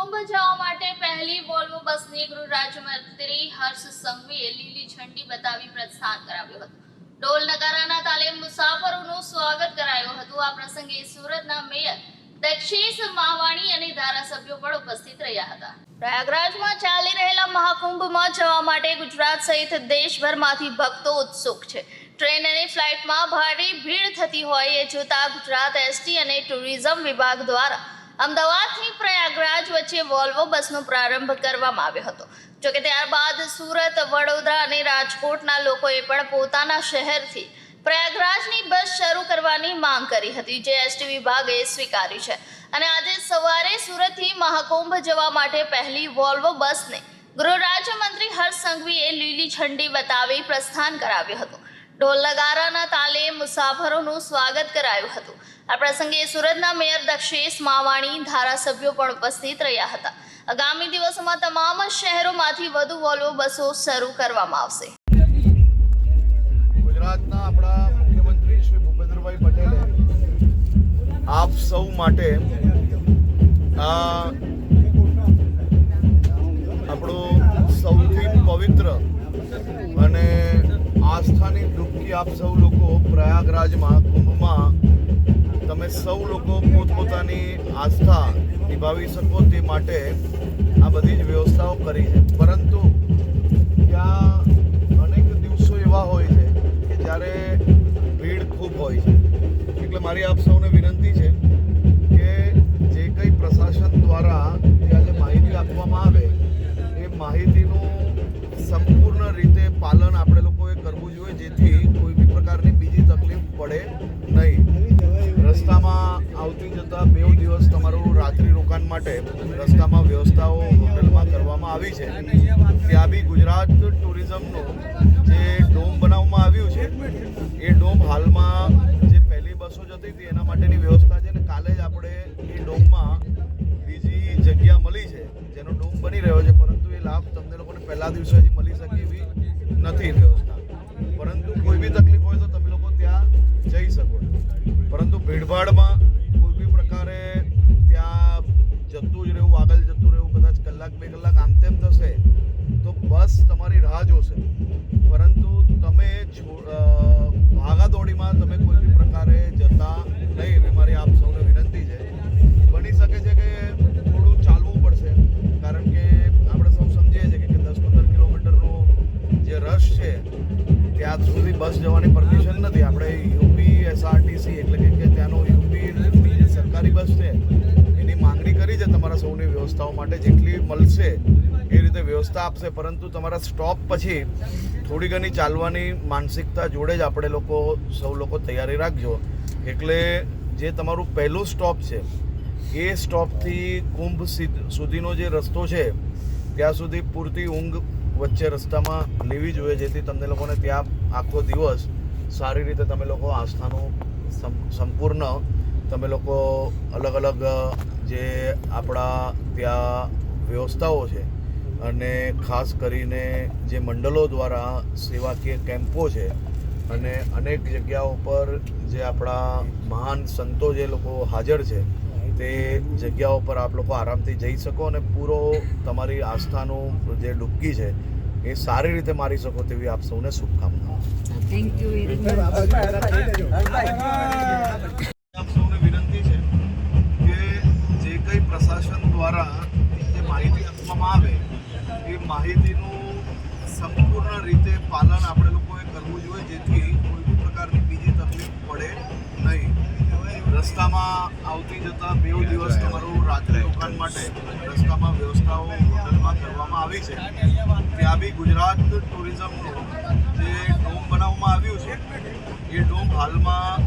મહાકુંભ જવા માટે પહેલી વોલ્વો બસની ગૃહ રાજ્યમંત્રી હર્ષ સંઘવીએ લીલી ઝંડી બતાવી પ્રસ્થાન કરાવ્યું હતું. ઢોલ નગારાના તાલે મુસાફરોનું સ્વાગત કરાયું હતું. આ પ્રસંગે સુરતના મેયર દક્ષેશ માવાણી અને ધારાસભ્યો પણ ઉપસ્થિત રહ્યા હતા. પ્રયાગરાજમાં ચાલી રહેલા મહાકુંભમાં જવા માટે ગુજરાત સહિત દેશભરમાંથી ભક્તો ઉત્સુક છે. ટ્રેન અને ફ્લાઇટમાં ભારે ભીડ થતી હોય એ જોતા ગુજરાત એસટી અને ટુરિઝમ વિભાગ દ્વારા અમદાવાદથી પ્રયાગરાજ વચ્ચે વોલ્વો બસનો પ્રારંભ કરવામાં આવ્યો હતો. જોકે ત્યારબાદ સુરત, વડોદરા અને રાજકોટના લોકોએ પણ પોતાના શહેરથી પ્રયાગરાજની બસ શરૂ કરવાની માંગ કરી હતી. જે એસટી વિભાગે સ્વીકારી છે. અને આજે સવારે સુરતથી મહાકુંભ જવા માટે પહેલી વોલ્વો બસને ગૃહ રાજ્યમંત્રી હર્ષ સંઘવીએ લીલી ઝંડી બતાવી પ્રસ્થાન કરાવ્યું હતું. ઢોલ નગારાના તાલે મુસાફરોનું સ્વાગત કરાયું હતું. આ પ્રસંગે સુરતના મેયર દક્ષેશ માવાણી, ધારાસભ્યો પણ ઉપસ્થિત રહ્યા હતા. આગામી દિવસોમાં તમામ શહેરોમાંથી વધુ વોલ્વો બસો શરૂ કરવામાં આવશે. ગુજરાતના આપણા મુખ્યમંત્રી શ્રી ભૂપેન્દ્રભાઈ પટેલે આપ સૌ માટે આપણું સૌથી પવિત્ર આસ્થાની આપ સૌ લોકો પ્રયાગરાજમાં, કુંભમાં તમે સૌ લોકો પોતપોતાની આસ્થા નિભાવી શકો તે માટે આ બધી જ વ્યવસ્થાઓ કરી છે. પરંતુ ત્યાં અનેક દિવસો એવા હોય છે કે જ્યારે ભીડ ખૂબ હોય છે. એટલે મારી આપ સૌને વિનંતી છે નહીં. રસ્તામાં આવતી જતા બે દિવસ તમારું રાત્રિ રોકાણ માટે રસ્તામાં વ્યવસ્થાઓ હોટલમાં કરવામાં આવી છે. ત્યાં બી ગુજરાત ટુરિઝમનો જે ડોમ બનાવવામાં આવ્યું છે, એ ડોમ હાલમાં જે પહેલી બસો જતી હતી એના માટેની વ્યવસ્થા છે ને કાલે જ આપણે એ ડોમમાં બીજી જગ્યા મળી છે, જેનો ડોમ બની રહ્યો છે, પરંતુ એ લાભ તમને લોકોને પહેલા દિવસે હજી મળી શકે એવી નથી વ્યવસ્થા જવાની પરમિશન નથી. આપણે યુપી એસઆરટીસી એટલે કે ત્યાંનો યુપી સરકારી બસ છે, એની માંગણી કરી છે તમારા સૌની વ્યવસ્થાઓ માટે. જેટલી મળશે એ રીતે વ્યવસ્થા આપશે. પરંતુ તમારા સ્ટોપ પછી થોડી ઘણી ચાલવાની માનસિકતા જોડે જ આપણે લોકો, સૌ લોકો તૈયારી રાખજો. એટલે જે તમારું પહેલું સ્ટોપ છે, એ સ્ટોપથી કુંભ સુધીનો જે રસ્તો છે, ત્યાં સુધી પૂરતી ઊંઘ વચ્ચે રસ્તામાં લેવી જોઈએ, જેથી તમને લોકોને ત્યાં આખો દિવસ સારી રીતે તમે લોકો આસ્થાનું સંપૂર્ણ તમે લોકો અલગ અલગ જે આપણા ત્યાં વ્યવસ્થાઓ છે અને ખાસ કરીને જે મંડળો દ્વારા સેવાકીય કેમ્પો છે અને અનેક જગ્યાઓ પર જે આપણા મહાન સંતો જે લોકો હાજર છે તે જગ્યાઓ પર આપ લોકો આરામથી જઈ શકો અને પૂરો તમારી આસ્થાનું જે ડૂબકી છે એ સારી રીતે મારી શકો તેવી આપ સૌને શુભકામનાઓ. થેન્ક યુ વેરી મચ આપ સૌને વિનંતી છે કે જે કંઈ પ્રશાસન દ્વારા જે માહિતી આપવામાં આવે એ માહિતીનું સંપૂર્ણ રીતે પાલન આપણે લોકોએ કરવું જોઈએ જેથી કોઈ બી પ્રકારની બીજી તકલીફ પડે નહીં રસ્તામાં આવતી જતા બે દિવસ તમારું રાત્રે રોકાણ માટે રસ્તામાં વ્યવસ્થાઓ હોટલમાં કરવામાં આવી છે. ત્યાં બી ગુજરાત ટુરિઝમનું જે ડોમ બનાવવામાં આવ્યું છે એ ડોમ હાલમાં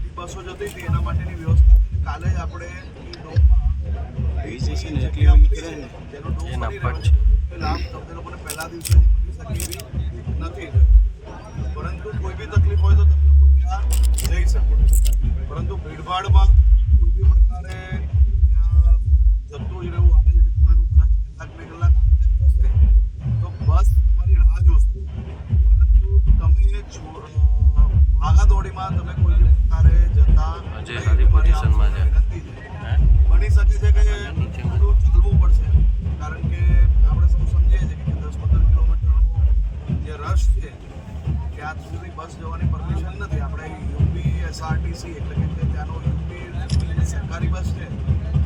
જે બસો જતી હતી એના માટેની વ્યવસ્થા કાલે જ આપણે એ ડોમમાં મળી જેનો ડોમ બની રહ્યો છે લાભ તમને લોકોને પહેલા દિવસે નથી. હતી કે થોડું ચૂકવું પડશે કારણ કે આપણે સૌ સમજીએ છીએ કે દસ પંદર કિલોમીટરનો જે રશ છે ત્યાં સુધી બસ જવાની પરમિશન નથી આપણે યુપી એસઆરટીસી એટલે કે ત્યાંનો યુપી સરકારી બસ છે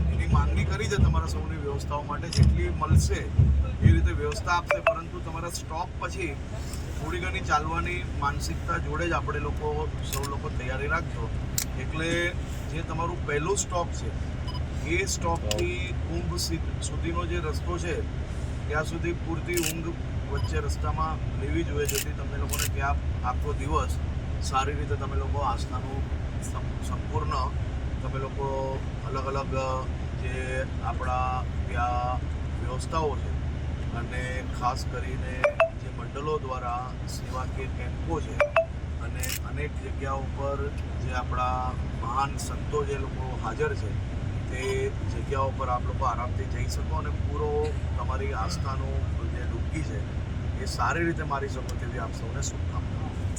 એની માંગણી કરી છે તમારા સૌની વ્યવસ્થાઓ માટે જેટલી મળશે એ રીતે વ્યવસ્થા આપશે પરંતુ તમારા સ્ટોપ પછી થોડી ઘણી ચાલવાની માનસિકતા જોડે જ આપણે લોકો સૌ લોકો તૈયારી રાખજો એટલે જે તમારું પહેલું સ્ટોપ છે એ સ્ટોપથી ઊંઘ સુધીનો જે રસ્તો છે, ત્યાં સુધી પૂરતી ઊંઘ વચ્ચે રસ્તામાં લેવી જોઈએ જેથી તમને લોકોને ત્યાં આખો દિવસ સારી રીતે તમે લોકો આસ્થાનું સંપૂર્ણ તમે લોકો અલગ અલગ જે આપણા ત્યાં વ્યવસ્થાઓ છે અને ખાસ કરીને જે મંડળો દ્વારા સેવાકીય કેમ્પો છે અને અનેક જગ્યાઓ પર જે આપણા મહાન સંતો જે લોકો હાજર છે તે જગ્યાઓ પર આપ લોકો આરામથી જઈ શકો અને પૂરો તમારી આસ્થાનો જે ડૂબકી છે, એ સારી રીતે મારી શકો તેવી આપ સૌને શુભકામના.